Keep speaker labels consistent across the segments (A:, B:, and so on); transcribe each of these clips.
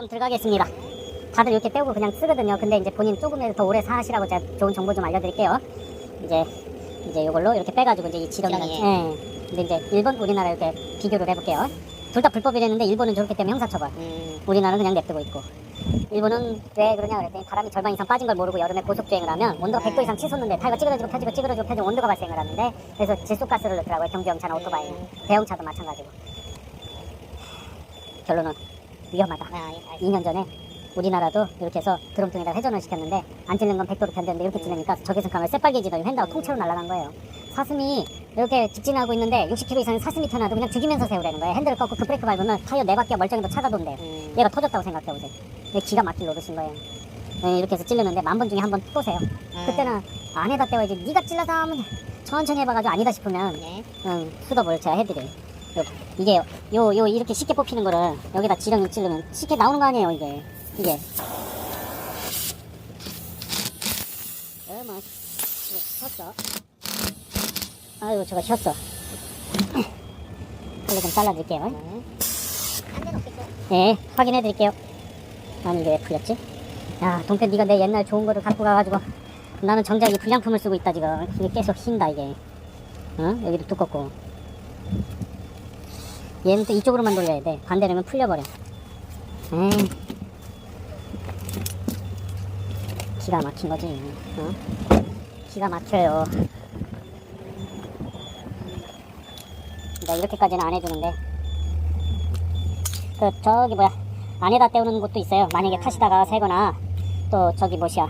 A: 좀 들어가겠습니다. 다들 이렇게 빼고 그냥 쓰거든요. 근데 이제 본인 조금이라도 더 오래 사시라고 제가 좋은 정보 좀 알려드릴게요. 이제 이제 이걸로 이렇게 빼가지고 이제 이 지렁이. 예. 근데 이제 일본 우리나라 이렇게 비교를 해볼게요. 둘 다 불법이랬는데 일본은 저렇게 때문에 형사처벌.
B: 음.
A: 우리나라는 그냥 냅두고 있고. 일본은 왜 그러냐 그랬더니 바람이 절반 이상 빠진 걸 모르고 여름에 고속 주행을 하면 온도가 100도 이상 치솟는데 타이가 찌그러지고 펴지고 찌그러지고 펴지고 온도가 발생을 하는데 그래서 질소가스를 넣더라고요 경주용차나 오토바이 대형차도 마찬가지고 결론은 위험하다
B: 아, 예, 알겠습니다.
A: 2년 전에 우리나라도 이렇게 해서 드럼통에다 회전을 시켰는데 안 찔는 건 100도로 편드는데 이렇게 찔르니까 적외선감을 새빨개 지더니 횡다가 통째로 날아간 거예요 사슴이 이렇게 직진하고 있는데 60km 이상 사슴이 튀어나와도 그냥 죽이면서 세우라는 거예요 핸들을 꺾고 그 브레이크 밟으면 타이어 네 바퀴가 멀쩡해도 차가 돈대요
B: 음.
A: 얘가 터졌다고 생각해보세요. 얘 기가 막힐 노릇인 거예요. 네, 이렇게 해서 찔르는데 만 번 중에 한번 쏘세요.
B: 아,
A: 그때는 안에다 떼워야지. 네가 찔러서 하면 천천히 해봐가지고 아니다 싶으면
B: 네.
A: 응, 수더블 제가 해드려요. 요, 이게 요, 요, 요 이렇게 쉽게 뽑히는 거를 여기다 지렁이 찌르면 쉽게 나오는 거 아니에요, 이게. 이게. 어머, 혔어. 아이고, 저거 혔어. 칼로 좀 잘라드릴게요.
B: 네.
A: 네, 확인해 드릴게요. 아니 이게 왜 풀렸지? 야, 동태 네가 내 옛날 좋은 거를 갖고 가가지고 나는 정작 이 불량품을 쓰고 있다 지금. 이게 계속 휜다 이게. 어? 여기도 두껍고. 얘는 또 이쪽으로만 돌려야 돼. 반대로면 풀려버려. 에이. 기가 막힌 거지. 어? 기가 막혀요. 내가 이렇게까지는 안 해주는데. 그 저기 뭐야 안에다 때우는 곳도 있어요. 만약에 타시다가 새거나 또 저기 뭐시야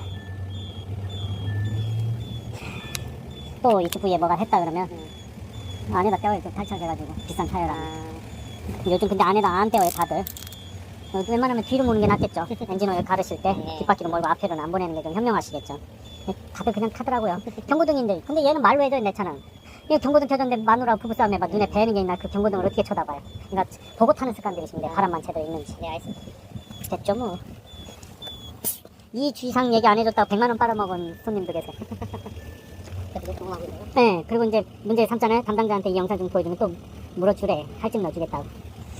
A: 또 이쪽 부위에 뭐가 했다 그러면 안에다 때워요. 좀 탈착해가지고 비싼 타이어라.
B: 아,
A: 요즘 근데 안에다 안 때워요 다들. 어, 웬만하면 뒤로 모는 게 낫겠죠. 엔진오일 가르실 때
B: 네.
A: 뒷바퀴로 몰고 앞에로는 안 보내는 게 좀 현명하시겠죠. 다들 그냥 타더라고요. 경고등인데 근데 얘는 말로 해줘요 내 차는. 이 경고등 켜졌는데 마누라 부부싸움에 막 눈에 뵈는 게 있나 그 경고등을 어떻게 쳐다봐요. 그러니까 보고 타는 습관들이신데 바람만 제대로 있는지.
B: 네, 알겠습니다.
A: 됐죠 뭐. 이 주의사항 얘기 안 해줬다고 100만 원 빨아먹은 손님도
B: 계세요.
A: 네, 그리고 이제 문제 삼잖아요. 담당자한테 이 영상 좀 보여주면 또 물어주래. 할증 넣어주겠다고.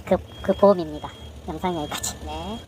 A: 그, 그 보험입니다. 영상 여기까지.
B: 네.